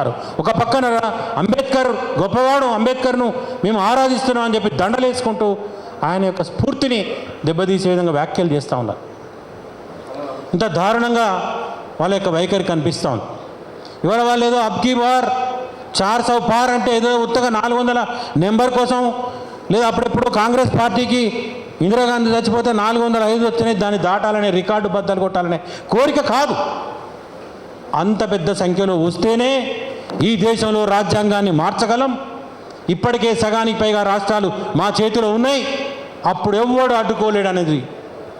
ఒక పక్కన అంబేద్కర్ గొప్పవాడు అంబేద్కర్ను మేము ఆరాధిస్తున్నాం అని చెప్పి దండలేసుకుంటూ ఆయన యొక్క స్ఫూర్తిని దెబ్బతీసే విధంగా వ్యాఖ్యలు చేస్తూ ఉన్నారు. ఇంత దారుణంగా వాళ్ళ యొక్క వైఖరి కనిపిస్తూ ఉంది. ఇవాళ వాళ్ళు ఏదో అబ్కీ బార్ చార్ సౌ పార్ అంటే ఏదో ఉత్తగా నాలుగు వందల నెంబర్ కోసం లేదా అప్పుడెప్పుడు కాంగ్రెస్ పార్టీకి ఇందిరాగాంధీ చచ్చిపోతే నాలుగు వందల ఐదు వచ్చినాయి దాన్ని దాటాలనే రికార్డు బద్దలు కొట్టాలనే కోరిక కాదు. అంత పెద్ద సంఖ్యలో వస్తేనే ఈ దేశంలో రాజ్యాంగాన్ని మార్చగలం. ఇప్పటికే సగానికి పైగా రాష్ట్రాలు మా చేతిలో ఉన్నాయి. అప్పుడు ఎవ్వడు అడ్డుకోలేడు అనేది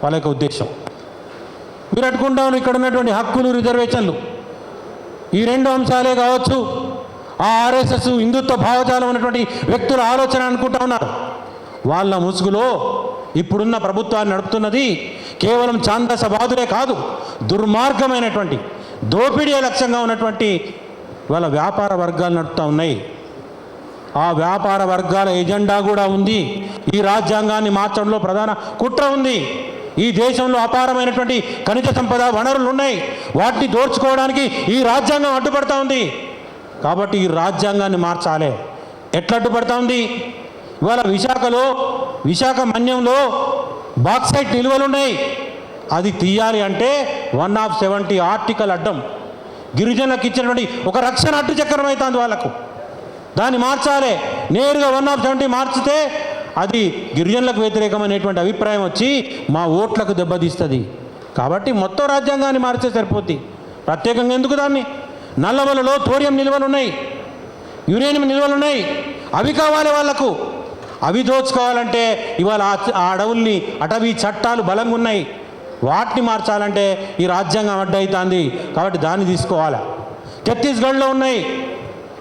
వాళ్ళ యొక్క ఉద్దేశం. మీరు అడ్డుకుంటాను ఇక్కడ ఉన్నటువంటి హక్కులు రిజర్వేషన్లు. ఈ రెండు అంశాలే కావచ్చు ఆ ఆర్ఎస్ఎస్ హిందుత్వ భావజాలం ఉన్నటువంటి వ్యక్తుల ఆలోచన అనుకుంటా ఉన్నారు. వాళ్ళ ముసుగులో ఇప్పుడున్న ప్రభుత్వాన్ని నడుపుతున్నది కేవలం చాందస బాధులే కాదు దుర్మార్గమైనటువంటి దోపిడీ లక్ష్యంగా ఉన్నటువంటి వాళ్ళ వ్యాపార వర్గాలు నడుపుతూ ఉన్నాయి. ఆ వ్యాపార వర్గాల ఎజెండా కూడా ఉంది. ఈ రాజ్యాంగాన్ని మార్చడంలో ప్రధాన కుట్ర ఉంది. ఈ దేశంలో అపారమైనటువంటి ఖనిజ సంపద వనరులు ఉన్నాయి. వాటిని దోర్చుకోవడానికి ఈ రాజ్యాంగం అడ్డుపడతా ఉంది. కాబట్టి ఈ రాజ్యాంగాన్ని మార్చాలి. ఎట్లా అడ్డుపడతా ఉంది? ఇవాళ విశాఖలో విశాఖ మన్యంలో బాక్సైట్ నిల్వలు ఉన్నాయి అది తీయాలి అంటే వన్ ఆఫ్ సెవెంటీ ఆర్టికల్ అడ్డం. గిరిజనులకు ఇచ్చినటువంటి ఒక రక్షణ అడ్డు చక్రం అవుతుంది వాళ్ళకు. దాన్ని మార్చాలి. నేరుగా వన్ ఆఫ్ సెవెంటీ మార్చితే అది గిరిజనులకు వ్యతిరేకమైనటువంటి అభిప్రాయం వచ్చి మా ఓట్లకు దెబ్బతీస్తుంది. కాబట్టి మొత్తం రాజ్యాంగాన్ని మార్చే సరిపోద్ది. ప్రత్యేకంగా ఎందుకు దాన్ని? నల్లవలలో తోడియం నిల్వలు ఉన్నాయి. యురేనియం నిల్వలు ఉన్నాయి. అవి కావాలి వాళ్ళకు అవి దోచుకోవాలంటే ఇవాళ ఆ- ఆ అడవుల్ని అటవీ చట్టాలు బలంగా ఉన్నాయి. వాటిని మార్చాలంటే ఈ రాజ్యాంగం అడ్డవుతుంది కాబట్టి దాన్ని తీసుకోవాలి? ఛత్తీస్గఢ్లో ఉన్నాయి.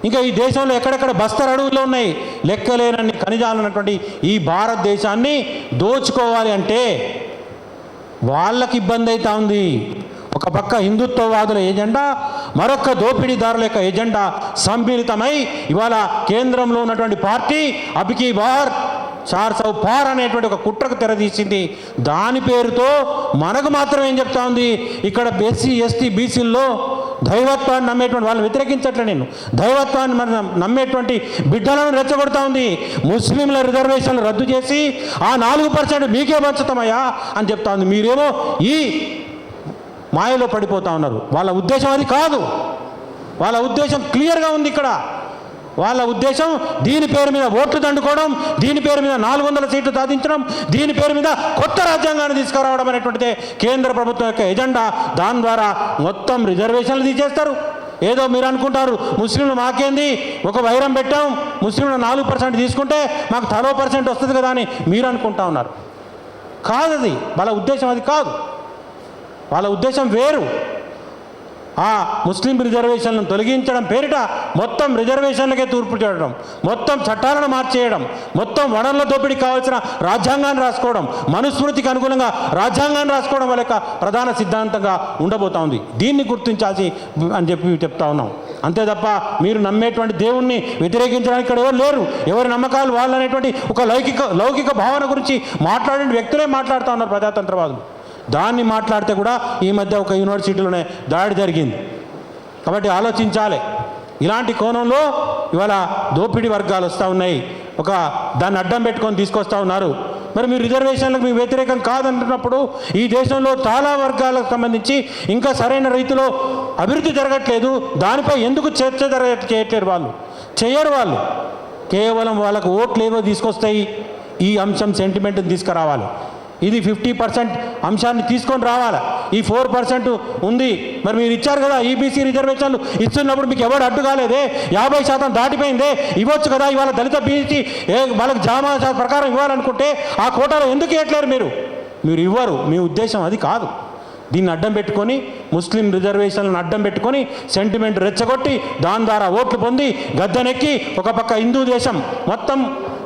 ఇంకా ఈ దేశంలో ఎక్కడెక్కడ బస్తర్ అడవుల్లో ఉన్నాయి? లెక్కలేనన్ని ఖనిజాలు ఉన్నటువంటి ఈ భారతదేశాన్ని దోచుకోవాలి అంటే వాళ్ళకి ఇబ్బంది అవుతా ఉంది. ఒక పక్క హిందుత్వవాదుల ఎజెండా మరొక దోపిడీదారుల యొక్క ఎజెండా సమ్మిళితమై ఇవాళ కేంద్రంలో ఉన్నటువంటి పార్టీ అబికి బార్ చార్ సౌ పార్ అనేటువంటి ఒక కుట్రకు తెరదీసింది. దాని పేరుతో మనకు మాత్రం ఏం చెప్తా ఉంది? ఇక్కడ ఎస్సీ ఎస్టీ బీసీల్లో దైవత్వాన్ని నమ్మేటువంటి వాళ్ళని వ్యతిరేకించట్లే నేను. దైవత్వాన్ని మన నమ్మేటువంటి బిడ్డలను రెచ్చగొడతా ఉంది. ముస్లింల రిజర్వేషన్లు రద్దు చేసి ఆ నాలుగు పర్సెంట్ మీకే పంచుతామయ్యా అని చెప్తా ఉంది. మీరేమో ఈ మాయలో పడిపోతా ఉన్నారు. వాళ్ళ ఉద్దేశం అది కాదు. వాళ్ళ ఉద్దేశం క్లియర్గా ఉంది ఇక్కడ. వాళ్ళ ఉద్దేశం దీని పేరు మీద ఓట్లు దండుకోవడం దీని పేరు మీద నాలుగు వందల సీట్లు సాధించడం దీని పేరు మీద కొత్త రాజ్యాంగాన్ని తీసుకురావడం అనేటువంటిదే కేంద్ర ప్రభుత్వం యొక్క ఎజెండా. దాని ద్వారా మొత్తం రిజర్వేషన్లు తీసేస్తారు. ఏదో మీరు అనుకుంటారు ముస్లింలు మాకేంది? ఒక వైరం పెట్టాం ముస్లింలు నాలుగు పర్సెంట్ తీసుకుంటే మాకు తలో పర్సెంట్ వస్తుంది కదా అని మీరు అనుకుంటా ఉన్నారు. కాదు అది వాళ్ళ ఉద్దేశం అది కాదు. వాళ్ళ ఉద్దేశం వేరు. ఆ ముస్లిం రిజర్వేషన్లను తొలగించడం పేరిట మొత్తం రిజర్వేషన్లకే తూర్పు చేయడం మొత్తం చట్టాలను మార్చేయడం మొత్తం వనరుల దోపిడీ కావాల్సిన రాజ్యాంగాన్ని రాసుకోవడం మనుస్మృతికి అనుగుణంగా రాజ్యాంగాన్ని రాసుకోవడం వాళ్ళ ప్రధాన సిద్ధాంతంగా ఉండబోతా ఉంది. దీన్ని గుర్తించాల్సి అని చెప్పి చెప్తా ఉన్నాం. అంతే తప్ప మీరు నమ్మేటువంటి దేవుణ్ణి వ్యతిరేకించడానికి ఇక్కడ ఎవరు లేరు. ఎవరి నమ్మకాలు వాళ్ళు అనేటువంటి ఒక లౌకిక లౌకిక భావన గురించి మాట్లాడే వ్యక్తులే మాట్లాడుతూ ఉన్నారు ప్రజాతంత్రవాదులు. దాన్ని మాట్లాడితే కూడా ఈ మధ్య ఒక యూనివర్సిటీలోనే దాడి జరిగింది. కాబట్టి ఆలోచించాలి. ఇలాంటి కోణంలో ఇవాళ దోపిడీ వర్గాలు వస్తూ ఉన్నాయి. ఒక దాన్ని అడ్డం పెట్టుకొని తీసుకొస్తా ఉన్నారు. మరి మీరు రిజర్వేషన్లకు మీ వ్యతిరేకం కాదంటున్నప్పుడు ఈ దేశంలో చాలా వర్గాలకు సంబంధించి ఇంకా సరైన రీతిలో అభివృద్ధి జరగట్లేదు. దానిపై ఎందుకు చర్చ జరగ చేయట్లేరు వాళ్ళు? చేయరు వాళ్ళు. కేవలం వాళ్ళకు ఓట్లు ఏవో తీసుకొస్తాయి. ఈ అంశం సెంటిమెంట్ని తీసుకురావాలి. ఇది ఫిఫ్టీ పర్సెంట్ అంశాన్ని తీసుకొని రావాలి. ఈ ఫోర్ పర్సెంట్ ఉంది. మరి మీరు ఇచ్చారు కదా ఈబీసీ రిజర్వేషన్లు ఇస్తున్నప్పుడు మీకు ఎవరు అడ్డు కాలేదే? యాభై శాతం దాటిపోయిందే? ఇవ్వచ్చు కదా ఇవాళ దళిత బీసీ ఏ వాళ్ళకి జామా ప్రకారం ఇవ్వాలనుకుంటే ఆ కోటాలో ఎందుకు ఇవ్వట్లేరు మీరు? మీరు ఇవ్వరు. మీ ఉద్దేశం అది కాదు. దీన్ని అడ్డం పెట్టుకొని ముస్లిం రిజర్వేషన్లను అడ్డం పెట్టుకొని సెంటిమెంట్ రెచ్చగొట్టి దాని ద్వారా ఓట్లు పొంది గద్దెనెక్కి ఒక పక్క హిందూ దేశం మొత్తం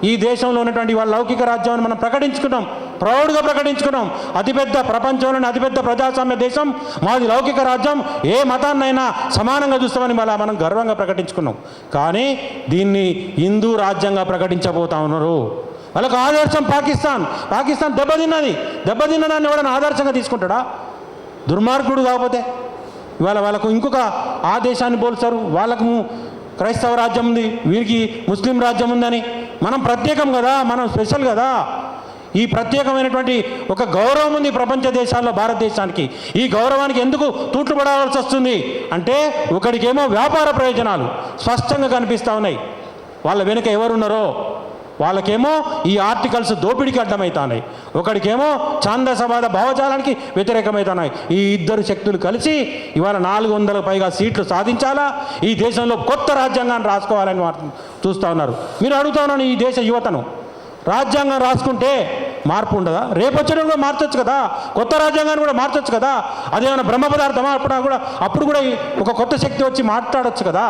ఈ దేశంలో ఉన్నటువంటి వాళ్ళ లౌకిక రాజ్యాన్ని మనం ప్రకటించుకుంటాం. ప్రౌడ్గా ప్రకటించుకున్నాం. అతిపెద్ద ప్రపంచంలోని అతిపెద్ద ప్రజాస్వామ్య దేశం మాది లౌకిక రాజ్యం ఏ మతాన్నైనా సమానంగా చూస్తామని మళ్ళా మనం గర్వంగా ప్రకటించుకున్నాం. కానీ దీన్ని హిందూ రాజ్యంగా ప్రకటించబోతా ఉన్నారు. వాళ్ళకు ఆదర్శం పాకిస్తాన్. పాకిస్తాన్ దెబ్బతిన్నది. దెబ్బతిన్న దాన్ని ఎవడన్నా ఆదర్శంగా తీసుకుంటాడా? దుర్మార్గుడు కాకపోతే. ఇవాళ వాళ్ళకు ఇంకొక ఆ దేశాన్ని పోల్చారు. వాళ్ళకు క్రైస్తవ రాజ్యం ఉంది. వీరికి ముస్లిం రాజ్యం ఉందని. మనం ప్రత్యేకం కదా. మనం స్పెషల్ కదా. ఈ ప్రత్యేకమైనటువంటి ఒక గౌరవం ఉంది ప్రపంచ దేశాల్లో భారతదేశానికి. ఈ గౌరవానికి ఎందుకు తూట్లు పడాల్సి వస్తుంది? అంటే ఒకడికేమో వ్యాపార ప్రయోజనాలు స్పష్టంగా కనిపిస్తూ ఉన్నాయి. వాళ్ళ వెనుక ఎవరున్నారో? వాళ్ళకేమో ఈ ఆర్టికల్స్ దోపిడీకి అడ్డమవుతున్నాయి ఒకడికేమో ఛాందసవాద భావజాలానికి వ్యతిరేకమవుతున్నాయి ఈ ఇద్దరు శక్తులు కలిసి ఇవాళ నాలుగు వందల పైగా సీట్లు సాధించాలా? ఈ దేశంలో కొత్త రాజ్యాంగాన్ని రాసుకోవాలని మాత్రం చూస్తూ ఉన్నారు. మీరు అడుగుతా ఉన్నాను ఈ దేశ యువతను. రాజ్యాంగం రాసుకుంటే మార్పు ఉండదా? రేపు వచ్చేటప్పుడు కూడా మార్చొచ్చు కదా? కొత్త రాజ్యాంగాన్ని కూడా మార్చొచ్చు కదా? అదేమైనా బ్రహ్మ పదార్థమా? అప్పుడు కూడా అప్పుడు కూడా ఒక కొత్త శక్తి వచ్చి మాట్లాడొచ్చు కదా?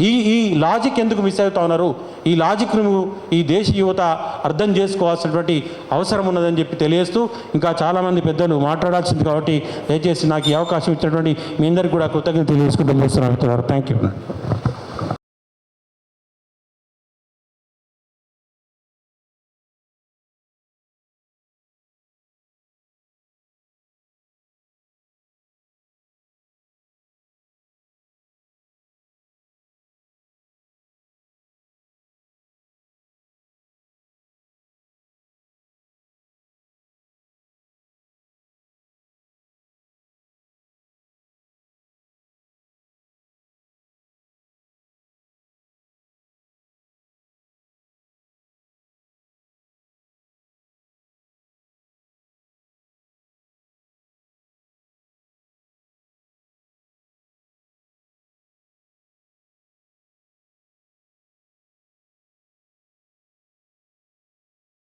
ఈ ఈ లాజిక్ ఎందుకు మిస్ అవుతా ఉన్నారు? ఈ లాజిక్ను ఈ దేశ యువత అర్థం చేసుకోవాల్సినటువంటి అవసరం ఉన్నదని చెప్పి తెలియజేస్తూ ఇంకా చాలామంది పెద్దలు మాట్లాడాల్సింది కాబట్టి దయచేసి నాకు ఈ అవకాశం ఇచ్చినటువంటి మీ అందరికీ కూడా కృతజ్ఞత తెలియజేసుకుంటూ చేస్తున్నాను థ్యాంక్ యూ